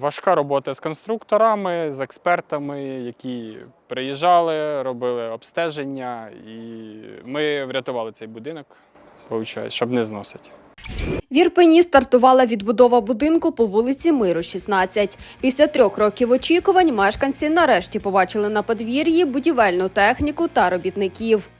Важка робота з конструкторами, з експертами, які приїжджали, робили обстеження, і ми врятували цей будинок, виходить, щоб не зносити. В Ірпені стартувала відбудова будинку по вулиці Миру, 16. Після трьох років очікувань мешканці нарешті побачили на подвір'ї будівельну техніку та робітників.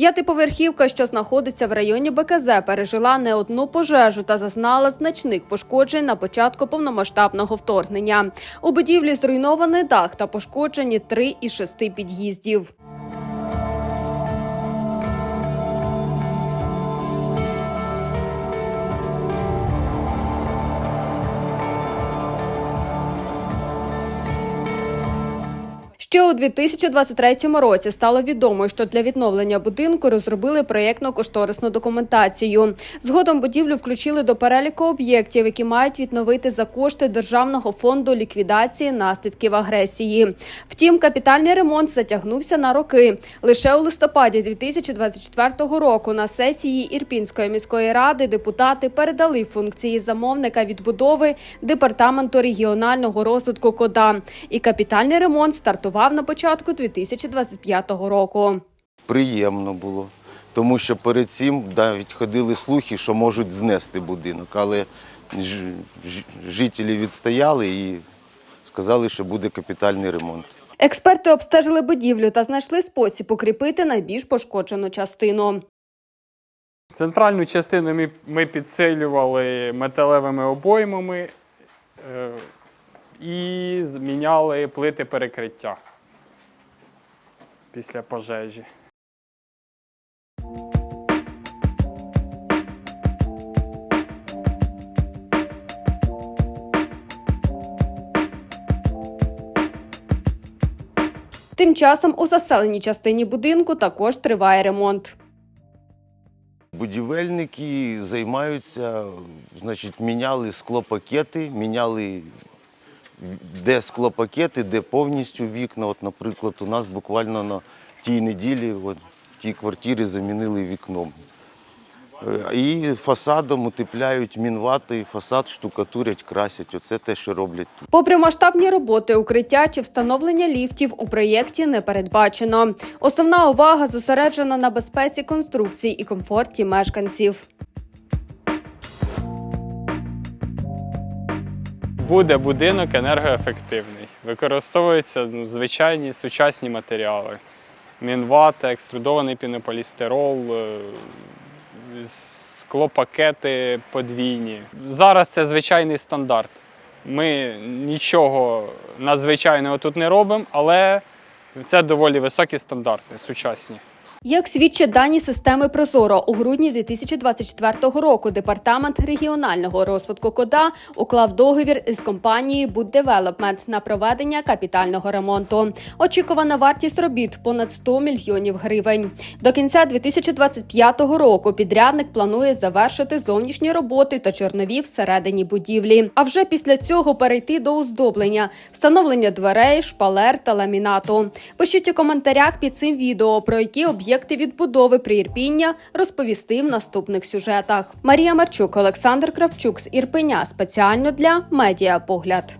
П'ятиповерхівка, що знаходиться в районі БКЗ, пережила не одну пожежу та зазнала значних пошкоджень на початку повномасштабного вторгнення. У будівлі зруйнований дах та пошкоджені три із шести під'їздів. Ще у 2023 році стало відомо, що для відновлення будинку розробили проєктно-кошторисну документацію. Згодом будівлю включили до переліку об'єктів, які мають відновити за кошти Державного фонду ліквідації наслідків агресії. Втім, капітальний ремонт затягнувся на роки. Лише у листопаді 2024 року на сесії Ірпінської міської ради депутати передали функції замовника відбудови департаменту регіонального розвитку КОДА. І капітальний ремонт стартував на початку 2025 року. приємно було. Тому що перед цим навіть ходили слухи, що можуть знести будинок, але жителі відстояли і сказали, що буде капітальний ремонт. Експерти обстежили будівлю та знайшли спосіб укріпити найбільш пошкоджену частину. Центральну частину ми, ми підсилювали металевими обоймами е, і зміняли плити перекриття після пожежі. Тим часом у заселеній частині будинку також триває ремонт. Будівельники займаються, значить, міняли склопакети, міняли де склопакети, де повністю вікна. От, наприклад, у нас буквально на тій неділі от, в тій квартирі замінили вікном. Е, І фасадом утепляють мінватою, фасад штукатурять, красять. Оце те, що роблять тут. Попри масштабні роботи, укриття чи встановлення ліфтів у проєкті не передбачено. Основна увага зосереджена на безпеці конструкцій і комфорті мешканців. Буде будинок енергоефективний. Використовуються ну, звичайні сучасні матеріали. Мінвата, екструдований пінополістирол, е, склопакети подвійні. Зараз це звичайний стандарт. Ми нічого надзвичайного тут не робимо, але це доволі високі стандарти, сучасні. Як свідчать дані системи Прозоро, у грудні 2024 року департамент регіонального розвитку КОДА уклав договір із компанією Development на проведення капітального ремонту. Очікувана вартість робіт понад 100 мільйонів гривень. До кінця 2025 року підрядник планує завершити зовнішні роботи та чорнові всередині будівлі. А вже після цього перейти до оздоблення, встановлення дверей, шпалер та ламінату. Пишіть у коментарях під цим відео, про які об'єкти відбудови приірпіння розповісти в наступних сюжетах. Марія Марчук, Олександр Кравчук з Ірпеня спеціально для Медіапогляд.